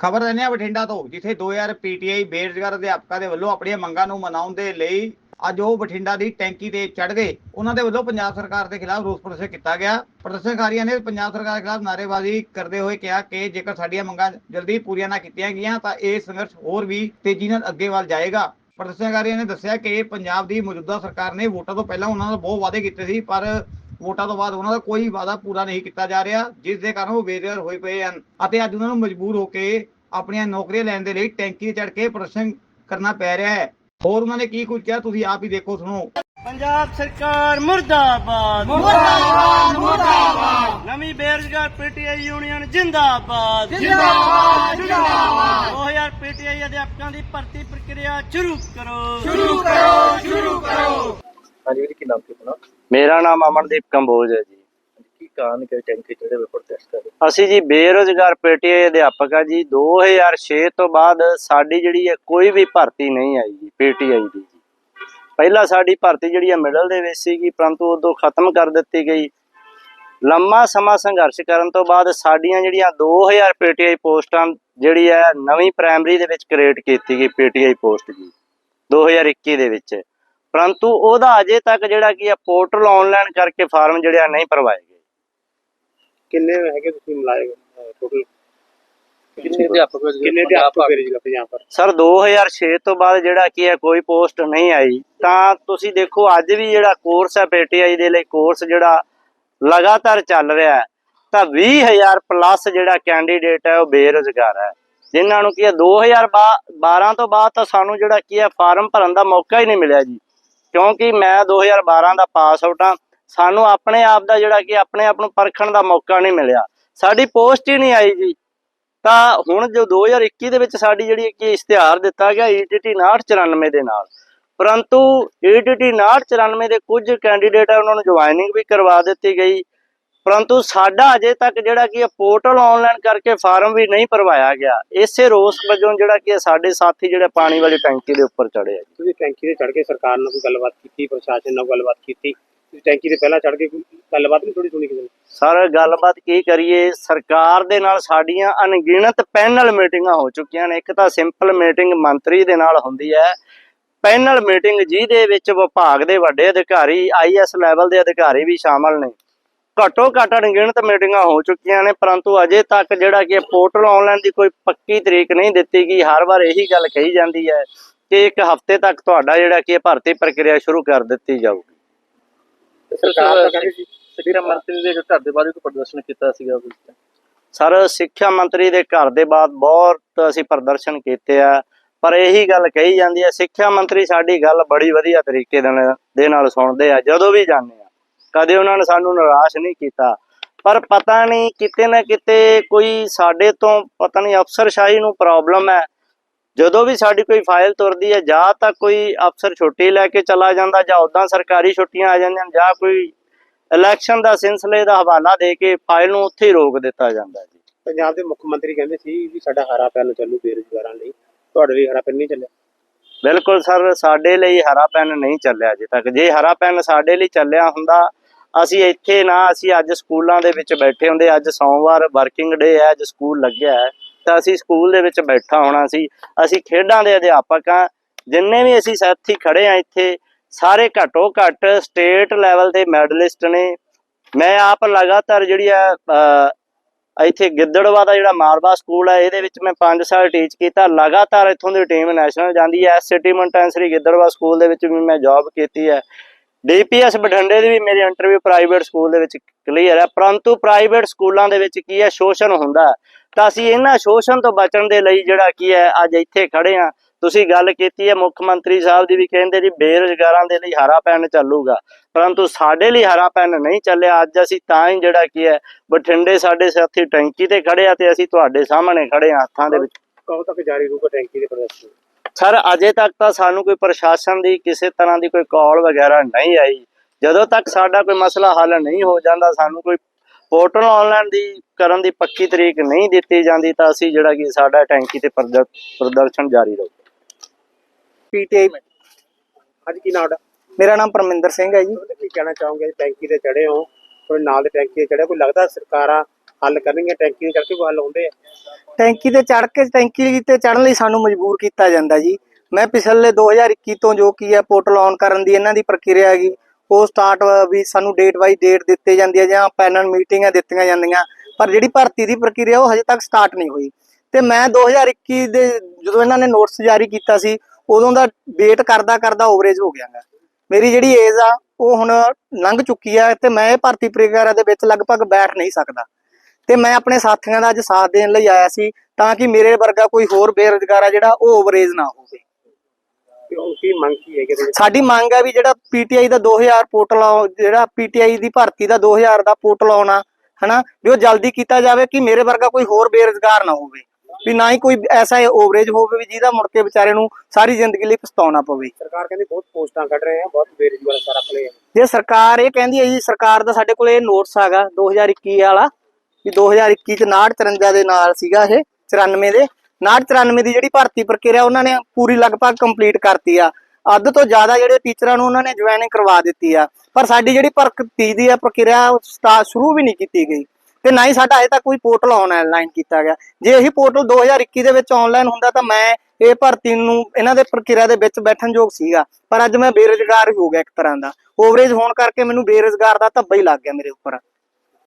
ਖਬਰ ਲੈਣੇ ਆ ਬਠਿੰਡਾ ਤੋਂ, ਜਿੱਥੇ 2000 ਪੀਟੀਆਈ ਬੇਰੁਜ਼ਗਾਰ ਅਧਿਆਪਕਾਂ ਦੇ ਵੱਲੋਂ ਆਪਣੀਆਂ ਮੰਗਾਂ ਨੂੰ ਮਨਾਉਣ ਦੇ ਲਈ ਅੱਜ ਉਹ ਬਠਿੰਡਾ ਦੀ ਟੈਂਕੀ ਤੇ ਚੜ ਗਏ। ਉਹਨਾਂ ਦੇ ਵੱਲੋਂ ਪੰਜਾਬ ਸਰਕਾਰ ਦੇ ਖਿਲਾਫ ਰੋਸ ਪ੍ਰਦਰਸ਼ਨ ਕੀਤਾ ਗਿਆ। ਪ੍ਰਦਰਸ਼ਨਕਾਰੀਆਂ ਨੇ ਪੰਜਾਬ ਸਰਕਾਰ ਦੇ ਖਿਲਾਫ ਨਾਅਰੇਬਾਜ਼ੀ ਕਰਦੇ ਹੋਏ ਕਿਹਾ ਕਿ ਜੇਕਰ ਸਾਡੀਆਂ ਮੰਗਾਂ ਜਲਦੀ ਪੂਰੀਆਂ ਨਾ ਕੀਤੀਆਂ ਗਈਆਂ, ਤਾਂ ਇਹ ਸੰਘਰਸ਼ ਹੋਰ ਵੀ ਤੇਜ਼ੀ ਨਾਲ ਅੱਗੇ ਵੱਲ ਜਾਏਗਾ। ਪ੍ਰਦਰਸ਼ਨਕਾਰੀਆਂ ਨੇ ਦੱਸਿਆ ਕਿ ਪੰਜਾਬ ਦੀ ਮੌਜੂਦਾ ਸਰਕਾਰ ਨੇ ਵੋਟਾਂ ਤੋਂ ਪਹਿਲਾਂ ਉਹਨਾਂ ਨਾਲ ਬਹੁਤ ਵਾਅਦੇ ਕੀਤੇ ਸੀ, ਪਰ ਵੋਟਾਂ ਤੋਂ ਬਾਅਦ ਉਹਨਾਂ ਦਾ ਕੋਈ ਵਾਅਦਾ ਪੂਰਾ ਨਹੀਂ ਕੀਤਾ ਜਾ ਰਿਹਾ ਜਿਸ ਦੇ ਕਾਰਨ ਉਹ ਬੇਰੁਜ਼ਗਾਰ ਹੋਏ ਪਏ ਹਨ ਅਤੇ ਅੱਜ ਉਹਨਾਂ ਨੂੰ ਮਜਬੂਰ ਹੋ ਕੇ ਆਪਣੀਆਂ ਨੌਕਰੀਆਂ ਲੈਣ ਦੇ ਲਈ ਟੈਂਕੀ ਤੇ ਚੜ੍ਹ ਕੇ ਪ੍ਰਦਰਸ਼ਨ ਕਰਨਾ ਪੈ ਰਿਹਾ ਹੈ। ਹੋਰ ਉਹਨਾਂ ਨੇ ਕੀ ਕੁਝ ਕਿਹਾ ਤੁਸੀਂ ਆਪ ਹੀ ਦੇਖੋ ਸੁਣੋ। ਪੰਜਾਬ ਸਰਕਾਰ ਮੁਰਦਾਬਾਦ। ਮੁਰਦਾਬਾਦ ਮੁਰਦਾਬਾਦ। ਨਵੀਂ ਬੇਰੁਜ਼ਗਾਰ ਪੀਟੀਆਈ ਯੂਨੀਅਨ ਜਿੰਦਾਬਾਦ। ਜਿੰਦਾਬਾਦ ਜਿੰਦਾਬਾਦ। 2000 ਪੀਟੀਆਈ ਅਧਿਆਪਕਾਂ ਦੀ ਭਰਤੀ ਪ੍ਰਕਿਰਿਆ ਸ਼ੁਰੂ ਕਰੋ। ਸ਼ੁਰੂ ਕਰੋ ਸ਼ੁਰੂ ਕਰੋ। ਹਾਂਜੀ ਵੀਰ ਕੀ ਨਾਮ ਕੀ ਆਪਣਾ? ਮੇਰਾ ਨਾਮ ਅਮਨਦੀਪ ਕੰਬੋਜ ਹੈ ਜੀ। ਕੀ ਕਾਰਨ ਕਿ ਟੈਂਕੀ ਜਿਹੜੇ ਵੇ ਪ੍ਰੋਟੈਸਟ ਕਰ ਅਸੀਂ ਜੀ ਬੇਰੁਜ਼ਗਾਰ ਪੀਟੀਆਈ ਅਧਿਆਪਕ ਆ ਜੀ। 2006 ਤੋਂ ਬਾਅਦ ਸਾਡੀ ਜਿਹੜੀ ਹੈ ਕੋਈ ਵੀ ਭਰਤੀ ਨਹੀਂ ਆਈ ਜੀ ਪੀਟੀਆਈ ਦੀ ਜੀ। ਪਹਿਲਾਂ ਸਾਡੀ ਭਰਤੀ ਜਿਹੜੀ ਹੈ ਮਿਡਲ ਦੇ ਵਿੱਚ ਸੀਗੀ ਪਰੰਤੂ ਉਦੋਂ ਖਤਮ ਕਰ ਦਿੱਤੀ ਗਈ। ਲੰਮਾ ਸਮਾਂ ਸੰਘਰਸ਼ ਕਰਨ ਤੋਂ ਬਾਅਦ ਸਾਡੀਆਂ ਜਿਹੜੀਆਂ 2000 ਪੀਟੀਆਈ ਪੋਸਟਾਂ ਜਿਹੜੀ ਹੈ ਨਵੀਂ ਪ੍ਰਾਇਮਰੀ ਦੇ ਵਿੱਚ ਕ੍ਰੀਏਟ ਕੀਤੀ ਗਈ ਪੀਟੀਆਈ ਪੋਸਟ ਜੀ 2021 ਦੇ ਵਿੱਚ। ਪਰੰਤੂ ਉਹਦਾ ਅਜੇ ਤੱਕ ਜਿਹੜਾ ਕੀ ਹੈ ਪੋਰਟਲ ਆਨਲਾਈਨ ਕਰਕੇ ਫਾਰਮ ਜਿਹੜੇ ਆ ਨਹੀਂ ਭਰਵਾਏ ਗਏ। ਕਿੰਨੇ ਹੈਗੇ ਤੁਸੀਂ ਮਿਲਾਏ ਟੋਟਲ ਕਿੰਨੇ ਅਧਿਆਪਕ ਕਿੰਨੇ ਅਧਿਆਪਕ ਬੇਰੁਜ਼ਗਾਰ ਪੰਜਾਬ ਪਰ ਸਰ 2006 ਤੋਂ ਬਾਅਦ ਜਿਹੜਾ ਕੀ ਹੈ ਕੋਈ ਪੋਸਟ ਨਹੀਂ ਆਈ। ਤਾਂ ਤੁਸੀਂ ਦੇਖੋ ਅੱਜ ਵੀ ਜਿਹੜਾ ਕੋਰਸ ਹੈ ਪੀਟੀਆਈ ਦੇ ਲਈ ਕੋਰਸ ਜਿਹੜਾ ਲਗਾਤਾਰ ਚੱਲ ਰਿਹਾ ਹੈ ਤਾਂ 20000 ਪਲੱਸ ਜਿਹੜਾ ਕੈਂਡੀਡੇਟ ਹੈ ਉਹ ਬੇਰੁਜ਼ਗਾਰ ਹੈ। ਜਿਨ੍ਹਾਂ ਨੂੰ ਕੀ ਹੈ 2012 ਤੋਂ ਬਾਅਦ ਤਾਂ ਸਾਨੂੰ ਜਿਹੜਾ ਕੀ ਹੈ ਫਾਰਮ ਭਰਨ ਦਾ ਮੌਕਾ ਹੀ ਨਹੀਂ ਮਿਲਿਆ ਜੀ। ਕਿਉਂਕਿ ਮੈਂ 2012 ਦਾ ਪਾਸ ਆਊਟ ਹਾਂ, ਸਾਨੂੰ ਆਪਣੇ ਆਪ ਦਾ ਜਿਹੜਾ ਕਿ ਆਪਣੇ ਆਪ ਨੂੰ ਪਰਖਣ ਦਾ ਮੌਕਾ ਨਹੀਂ ਮਿਲਿਆ। ਸਾਡੀ ਪੋਸਟ ਹੀ ਨਹੀਂ ਆਈ ਜੀ। ਤਾਂ ਹੁਣ ਜੋ 2021 ਦੇ ਵਿੱਚ ਸਾਡੀ ਜਿਹੜੀ ਕਿ ਇਸ਼ਤਿਹਾਰ ਦਿੱਤਾ ਗਿਆ E ETT 6994 ਦੇ ਨਾਲ, ਪਰੰਤੂ E ETT 6994 ਦੇ ਕੁਝ ਕੈਂਡੀਡੇਟ ਹੈ ਉਹਨਾਂ ਨੂੰ ਜੁਆਇਨਿੰਗ ਵੀ ਕਰਵਾ ਦਿੱਤੀ ਗਈ। ਪਰੰਤੂ ਸਾਡਾ ਅਜੇ ਤੱਕ ਜਿਹੜਾ ਕਿ ਪੋਰਟਲ ਆਨਲਾਈਨ ਕਰਕੇ ਫਾਰਮ ਵੀ ਨਹੀਂ ਭਰਵਾਇਆ ਗਿਆ ਇਸੇ ਰੋਸ ਵਜੋਂ ਜਿਹੜਾ ਕਿ ਸਾਡੇ ਸਾਥੀ ਜਿਹੜੇ ਪਾਣੀ ਵਾਲੀ ਟੈਂਕੀ ਦੇ ਉੱਪਰ ਚੜੇ ਆ। ਤੁਸੀਂ ਟੈਂਕੀ ਤੇ ਚੜ ਕੇ ਸਰਕਾਰ ਨਾਲ ਕੋਈ ਗੱਲਬਾਤ ਕੀਤੀ ਪ੍ਰਸ਼ਾਸਨ ਨਾਲ ਗੱਲਬਾਤ ਕੀਤੀ? ਤੁਸੀਂ ਟੈਂਕੀ ਤੇ ਪਹਿਲਾਂ ਚੜ ਕੇ ਕੋਈ ਗੱਲਬਾਤ ਨਹੀਂ ਥੋੜੀ ਸੁਣੀ ਕਿਸੇ ਨੇ? ਸਰ ਗੱਲਬਾਤ ਕੀ ਕਰੀਏ? ਸਰਕਾਰ ਦੇ ਨਾਲ ਸਾਡੀਆਂ ਅਣਗਿਣਤ ਪੈਨਲ ਮੀਟਿੰਗਾਂ ਹੋ ਚੁੱਕੀਆਂ ਨੇ। ਇੱਕ ਤਾਂ ਸਿੰਪਲ ਮੀਟਿੰਗ ਮੰਤਰੀ ਦੇ ਨਾਲ ਹੁੰਦੀ ਹੈ। ਪੈਨਲ ਮੀਟਿੰਗ ਜਿਹਦੇ ਵਿੱਚ ਵਿਭਾਗ ਦੇ ਵੱਡੇ ਅਧਿਕਾਰੀ ਆਈਐਸ ਲੈਵਲ ਦੇ ਅਧਿਕਾਰੀ ਵੀ ਸ਼ਾਮਲ ਨੇ। ਘੱਟੋ ਘੱਟ ਅਣਗਿਣਤ ਮੀਟਿੰਗਾਂ ਹੋ ਚੁੱਕੀਆਂ ਨੇ ਪਰੰਤੂ ਅਜੇ ਤੱਕ ਜਿਹੜਾ ਕਿ ਪੋਰਟਲ ਆਨਲਾਈਨ ਦੀ ਕੋਈ ਪੱਕੀ ਤਰੀਕ ਨਹੀਂ ਦਿੱਤੀ ਗਈ ਹਰ ਵਾਰ ਇਹੀ ਗੱਲ ਕਹੀ ਜਾਂਦੀ ਹੈ ਕਿ ਇੱਕ ਹਫ਼ਤੇ ਤੱਕ ਤੁਹਾਡਾ ਜਿਹੜਾ ਕਿ ਭਰਤੀ ਪ੍ਰਕਿਰਿਆ ਸ਼ੁਰੂ ਕਰ ਦਿੱਤੀ ਜਾਊਗੀ। ਸਰਕਾਰ ਤਾਂ ਕਹਿੰਦੀ ਸੀ ਸਿੱਖਿਆ ਮੰਤਰੀ ਦੇ ਘਰ ਦੇ ਬਾਰੇ ਕੋਈ ਪ੍ਰਦਰਸ਼ਨ ਕੀਤਾ ਸੀਗਾ ਉਸ ਤੇ ਸਰ ਸਿੱਖਿਆ ਮੰਤਰੀ ਦੇ ਘਰ ਦੇ ਬਾਅਦ ਬਹੁਤ ਅਸੀਂ ਪ੍ਰਦਰਸ਼ਨ ਕੀਤੇ ਆ ਪਰ ਇਹੀ ਗੱਲ ਕਹੀ ਜਾਂਦੀ ਹੈ ਸਿੱਖਿਆ ਮੰਤਰੀ ਸਾਡੀ ਗੱਲ ਬੜੀ ਵਧੀਆ ਤਰੀਕੇ ਦੇ ਨਾਲ ਦੇ ਨਾਲ ਸੁਣਦੇ ਆ ਜਦੋਂ ਵੀ ਜਾਂਦੇ ਆ। ਕਦੇ ਉਹਨਾਂ ਨੇ ਸਾਨੂੰ ਨਿਰਾਸ਼ ਨਹੀਂ ਕੀਤਾ। ਪਰ ਪਤਾ ਨਹੀਂ ਕਿਤੇ ਨਾ ਕਿਤੇ ਕੋਈ ਸਾਡੇ ਤੋਂ ਪਤਾ ਨਹੀਂ ਅਫਸਰਸ਼ਾਹੀ ਨੂੰ ਪ੍ਰੋਬਲਮ ਹੈ। ਜਦੋਂ ਵੀ ਸਾਡੀ ਕੋਈ ਫਾਈਲ ਤੁਰਦੀ ਹੈ ਜਾਂ ਤਾਂ ਕੋਈ ਅਫਸਰ ਛੁੱਟੀ ਲੈ ਕੇ ਚਲਾ ਜਾਂਦਾ ਜਾਂ ਉਦਾਂ ਸਰਕਾਰੀ ਛੁੱਟੀਆਂ ਆ ਜਾਂਦੀਆਂ ਜਾਂ ਕੋਈ ਇਲੈਕਸ਼ਨ ਦਾ ਸਿਲਸਿਲੇ ਦਾ ਹਵਾਲਾ ਦੇ ਕੇ ਫਾਈਲ ਨੂੰ ਉੱਥੇ ਹੀ ਰੋਕ ਦਿੱਤਾ ਜਾਂਦਾ ਜੀ। ਪੰਜਾਬ ਦੇ ਮੁੱਖ ਮੰਤਰੀ ਕਹਿੰਦੇ ਸੀ ਵੀ ਸਾਡਾ ਹਰਾ ਪੈਨ ਚੱਲੂ ਬੇਰੁਜ਼ਗਾਰਾਂ ਲਈ। ਤੁਹਾਡੇ ਲਈ ਹਰਾ ਪੈਨ ਨਹੀਂ ਚੱਲਿਆ? ਬਿਲਕੁਲ ਸਰ ਸਾਡੇ ਲਈ ਹਰਾ ਪੈਨ ਨਹੀਂ ਚੱਲਿਆ ਅਜੇ ਤੱਕ। ਜੇ ਹਰਾ ਪੈਨ ਸਾਡੇ ਲਈ ਚੱਲਿਆ ਹੁੰਦਾ ਅਸੀਂ ਇੱਥੇ ਨਾ ਅਸੀਂ ਅੱਜ ਸਕੂਲਾਂ ਦੇ ਵਿੱਚ ਬੈਠੇ ਹੁੰਦੇ ਅੱਜ ਸੋਮਵਾਰ ਵਰਕਿੰਗ ਡੇ ਹੈ ਅੱਜ ਸਕੂਲ ਲੱਗਿਆ ਹੈ। ਤਾਂ ਅਸੀਂ ਸਕੂਲ ਦੇ ਵਿੱਚ ਬੈਠਾ ਹੋਣਾ ਸੀ। ਅਸੀਂ ਖੇਡਾਂ ਦੇ ਅਧਿਆਪਕ ਆ ਜਿੰਨੇ ਵੀ ਅਸੀਂ ਸਾਥੀ ਖੜੇ ਆ ਇੱਥੇ ਸਾਰੇ ਘੱਟੋ ਘੱਟ ਸਟੇਟ ਲੈਵਲ ਦੇ ਮੈਡਲਿਸਟ ਨੇ। ਮੈਂ ਆਪ ਲਗਾਤਾਰ ਜਿਹੜੀ ਆ ਅਹ, ਇੱਥੇ ਗਿੱਦੜਵਾ ਦਾ ਜਿਹੜਾ ਮਾਰਬਾ ਸਕੂਲ ਹੈ ਇਹਦੇ ਵਿੱਚ ਮੈਂ 5 ਸਾਲ ਟੀਚ ਕੀਤਾ। ਲਗਾਤਾਰ ਇੱਥੋਂ ਦੀ ਟੀਮ ਨੈਸ਼ਨਲ ਜਾਂਦੀ ਹੈ। ਸਿਟੀ ਮੰਟੈਂਸਰੀ ਗਿੱਦੜਵਾ ਸਕੂਲ ਦੇ ਵਿੱਚ ਵੀ ਮੈਂ ਜੌਬ ਕੀਤੀ ਹੈ। ਡੀਪੀਐਸ ਬਠਿੰਡੇ ਦੀ ਵੀ ਮੇਰੀ ਇੰਟਰਵਿਊ ਪ੍ਰਾਈਵੇਟ ਸਕੂਲ ਦੇ ਵਿੱਚ ਕਲੀਅਰ ਹੈ, ਪਰੰਤੂ ਪ੍ਰਾਈਵੇਟ ਸਕੂਲਾਂ ਦੇ ਵਿੱਚ ਕੀ ਹੈ, ਸ਼ੋਸ਼ਣ ਹੁੰਦਾ ਤਾਂ ਅਸੀਂ ਇਹਨਾਂ ਸ਼ੋਸ਼ਣ ਤੋਂ ਬਚਣ ਦੇ ਲਈ ਜਿਹੜਾ ਕੀ ਹੈ, ਅੱਜ ਇੱਥੇ ਖੜੇ ਆ ਤੁਸੀਂ ਗੱਲ ਕੀਤੀ ਹੈ, ਮੁੱਖ ਮੰਤਰੀ ਸਾਹਿਬ ਦੀ ਵੀ ਕਹਿੰਦੇ ਜੀ ਬੇਰੁਜ਼ਗਾਰਾਂ ਦੇ ਲਈ ਹਰਾ ਪੈਨ ਚੱਲੂਗਾ। ਪਰੰਤੂ ਸਾਡੇ ਲਈ ਹਰਾ ਪੈਨ ਨਹੀਂ ਚੱਲਿਆ, ਅੱਜ ਅਸੀਂ ਤਾਂ ਹੀ ਜਿਹੜਾ ਕੀ ਹੈ, ਬਠਿੰਡੇ ਸਾਡੇ ਸਾਥੀ ਟੈਂਕੀ ਤੇ ਖੜੇ ਆ ਤੇ ਅਸੀਂ ਤੁਹਾਡੇ ਸਾਹਮਣੇ ਖੜੇ ਆ ਹੱਥਾਂ ਦੇ ਵਿੱਚ। ਕਦੋਂ ਤੱਕ ਜਾਰੀ ਰਹੂਗਾ ਟੈਂਕੀ ਦੇ ਪ੍ਰਦਰਸ਼ਨ? ਸਰ ਅਜੇ ਤੱਕ ਤਾਂ ਸਾਨੂੰ ਕੋਈ ਪ੍ਰਸ਼ਾਸਨ ਦੀ ਕਿਸੇ ਤਰ੍ਹਾਂ ਦੀ ਕੋਈ ਕਾਲ ਵਗੈਰਾ ਨਹੀਂ ਆਈ। ਜਦੋਂ ਤੱਕ ਸਾਡਾ ਕੋਈ ਮਸਲਾ ਹੱਲ ਨਹੀਂ ਹੋ ਜਾਂਦਾ ਸਾਨੂੰ ਕੋਈ ਪੋਰਟਲ ਆਨਲਾਈਨ ਦੀ ਕਰਨ ਦੀ ਪੱਕੀ ਤਰੀਕ ਨਹੀਂ ਦਿੱਤੀ ਜਾਂਦੀ ਤਾਂ ਅਸੀਂ ਜਿਹੜਾ ਕਿ ਸਾਡਾ ਟੈਂਕੀ ਤੇ ਪ੍ਰਦ- ਪ੍ਰਦਰਸ਼ਨ ਜਾਰੀ ਰਹੂ ਪੀਟੀਆਈ ਅੱਜ ਕੀ ਨਾਮ ਮੇਰਾ ਨਾਮ ਪਰਮਿੰਦਰ ਸਿੰਘ ਹੈ ਜੀ। ਕੀ ਕਹਿਣਾ ਚਾਹੋਗੇ ਟੈਂਕੀ ਤੇ ਚੜੇ ਹੋ ਕੋਈ ਨਾਲ ਦੇ ਟੈਂਕੀ ਤੇ ਚੜੇ ਕੋਈ ਲੱਗਦਾ ਸਰਕਾਰਾਂ ਹੱਲ ਕਰਨਗੇ ਟੈਂਕੀ ਦੇ ਕਰਕੇ ਕੋਈ ਹੱਲ ਹੁੰਦੇ ਆ? ਟੈਂਕੀ ਤੇ ਚੜ ਕੇ, ਟੈਂਕੀ ਤੇ ਚੜਨ ਲਈ ਸਾਨੂੰ ਮਜਬੂਰ ਕੀਤਾ ਜਾਂਦਾ ਜੀ। ਮੈਂ ਪਿਛਲੇ 2021 ਤੋਂ ਜੋ ਕੀ ਹੈ, ਪੋਰਟਲ ਔਨ ਕਰਨ ਦੀ ਇਹਨਾਂ ਦੀ ਪ੍ਰਕਿਰਿਆ ਹੈਗੀ। ਉਹ ਸਟਾਰਟ ਵੀ ਸਾਨੂੰ ਡੇਟ ਬਾਈ ਡੇਟ ਦਿੱਤੇ ਜਾਂਦੀ ਹੈ ਜਾਂ ਪੈਨਲ ਮੀਟਿੰਗਾਂ ਦਿੱਤੀਆਂ ਜਾਂਦੀਆਂ। ਪਰ ਜਿਹੜੀ ਭਰਤੀ ਦੀ ਪ੍ਰਕਿਰਿਆ, ਉਹ ਹਜੇ ਤੱਕ ਸਟਾਰਟ ਨਹੀਂ ਹੋਈ। ਤੇ ਮੈਂ 2021 ਦੇ ਜਦੋਂ ਇਹਨਾਂ ਨੇ ਨੋਟਿਸ ਜਾਰੀ ਕੀਤਾ ਸੀ, ਉਦੋਂ ਦਾ ਵੇਟ ਕਰਦਾ ਕਰਦਾ ਓਵਰੇਜ ਹੋ ਗਿਆਗਾ ਮੇਰੀ ਜਿਹੜੀ ਏਜ ਆ, ਉਹ ਹੁਣ ਲੰਘ ਚੁੱਕੀ ਆ ਤੇ ਮੈਂ ਇਹ ਭਰਤੀ ਪ੍ਰਕਿਰਿਆ ਦੇ ਵਿੱਚ ਲਗਭਗ ਬੈਠ ਨਹੀਂ ਸਕਦਾ। ਤੇ ਮੈਂ ਆਪਣੇ ਸਾਥੀਆਂ ਦਾ ਅੱਜ ਸਾਥ ਦੇਣ ਲਈ ਆਇਆ ਸੀ ਤਾਂ ਕਿ ਮੇਰੇ ਵਰਗਾ ਕੋਈ ਹੋਰ ਬੇਰੁਜ਼ਗਾਰ ਆ ਜਿਹੜਾ ਉਹ ਓਵਰੇਜ ਨਾ ਹੋਵੇ। ਤੇ ਉਹ ਕੀ ਮੰਗ ਕੀ ਹੈ ਕਿ ਇਹਦੇ ਵਿੱਚ? ਸਾਡੀ ਮੰਗ ਹੈ ਵੀ ਜਿਹੜਾ ਪੀਟੀਆਈ ਦਾ 2000 ਪੋਰਟਲ ਆ- ਜਿਹੜਾ ਪੀਟੀਆਈ ਦੀ ਭਰਤੀ ਦਾ 2000 ਦਾ ਪੋਰਟਲ ਆਉਣਾ ਹਨਾ? ਵੀ ਉਹ ਜਲਦੀ ਕੀਤਾ ਜਾਵੇ ਕਿ ਮੇਰੇ ਵਰਗਾ ਕੋਈ ਹੋਰ ਬੇਰੁਜ਼ਗਾਰ ਨਾ ਹੋਵੇ। ਵੀ ਨਾ ਹੀ ਕੋਈ ਐਸਾ ਓਵਰੇਜ ਹੋਵੇ ਵੀ ਜਿਹਦਾ ਮੁੜ ਕੇ ਵਿਚਾਰੇ ਨੂੰ ਸਾਰੀ ਜ਼ਿੰਦਗੀ ਲਈ ਪਛਤਾਉਣਾ ਪਵੇ। ਸਰਕਾਰ ਕਹਿੰਦੀ ਬਹੁਤ ਪੋਸਟਾਂ ਕੱਢ ਰਹੇ ਆ ਬਹੁਤ ਬੇਰੁਜ਼ਗਾਰ ਸਾਰਾ ਖਲੇ ਆ। ਜੇ ਸਰਕਾਰ ਇਹ ਕਹਿੰਦੀ ਹੈ ਜੀ ਸਰਕਾਰ ਦਾ ਸਾਡੇ ਕੋਲ ਇਹ ਨੋਟਿਸ ਹੈਗਾ 2021 ਵਾਲਾ। ਵੀ 2021 ਚ 5953 ਦੇ ਨਾਲ ਸੀਗਾ ਇਹ 94 ਦੇ। 5994 ਦੀ ਜਿਹੜੀ ਭਰਤੀ ਪ੍ਰਕਿਰਿਆ ਉਹਨਾਂ ਨੇ ਪੂਰੀ ਲਗਭਗ ਕੰਪਲੀਟ ਕਰਤੀ ਆ। ਅੱਧ ਤੋਂ ਜ਼ਿਆਦਾ ਜਿਹੜੇ ਟੀਚਰਾਂ ਨੂੰ ਉਹਨਾਂ ਨੇ ਜੁਆਇਨਿੰਗ ਕਰਵਾ ਦਿੱਤੀ ਆ। ਪਰ ਸਾਡੀ ਜਿਹੜੀ ਭਰਤੀ ਦੀ ਆ ਪ੍ਰਕਿਰਿਆ ਸ਼ੁਰੂ ਵੀ ਨਹੀਂ ਕੀਤੀ ਗਈ। ਤੇ ਨਾ ਹੀ ਸਾਡਾ ਅਜੇ ਤੱਕ ਕੋਈ ਪੋਰਟਲ ਆਨਲਾਈਨ ਕੀਤਾ ਗਿਆ। ਜੇ ਇਹੀ ਪੋਰਟਲ 2021 ਦੇ ਵਿੱਚ ਆਨਲਾਈਨ ਹੁੰਦਾ ਤਾਂ ਮੈਂ ਇਹ ਭਰਤੀ ਨੂੰ, ਇਹਨਾਂ ਦੇ ਪ੍ਰਕਿਰਿਆ ਦੇ ਵਿੱਚ ਬੈਠਣ ਯੋਗ ਸੀਗਾ। ਪਰ ਅੱਜ ਮੈਂ ਬੇਰੁਜ਼ਗਾਰ ਹੀ ਹੋ ਗਿਆ ਇੱਕ ਤਰ੍ਹਾਂ ਦਾ। ਓਵਰੇਜ ਹੋਣ ਕਰਕੇ ਮੈਨੂੰ ਬੇਰੁਜ਼ਗਾਰ ਦਾ ਧੱਬਾ ਹੀ ਲੱਗ ਗਿਆ ਮੇਰੇ ਉੱਪਰ।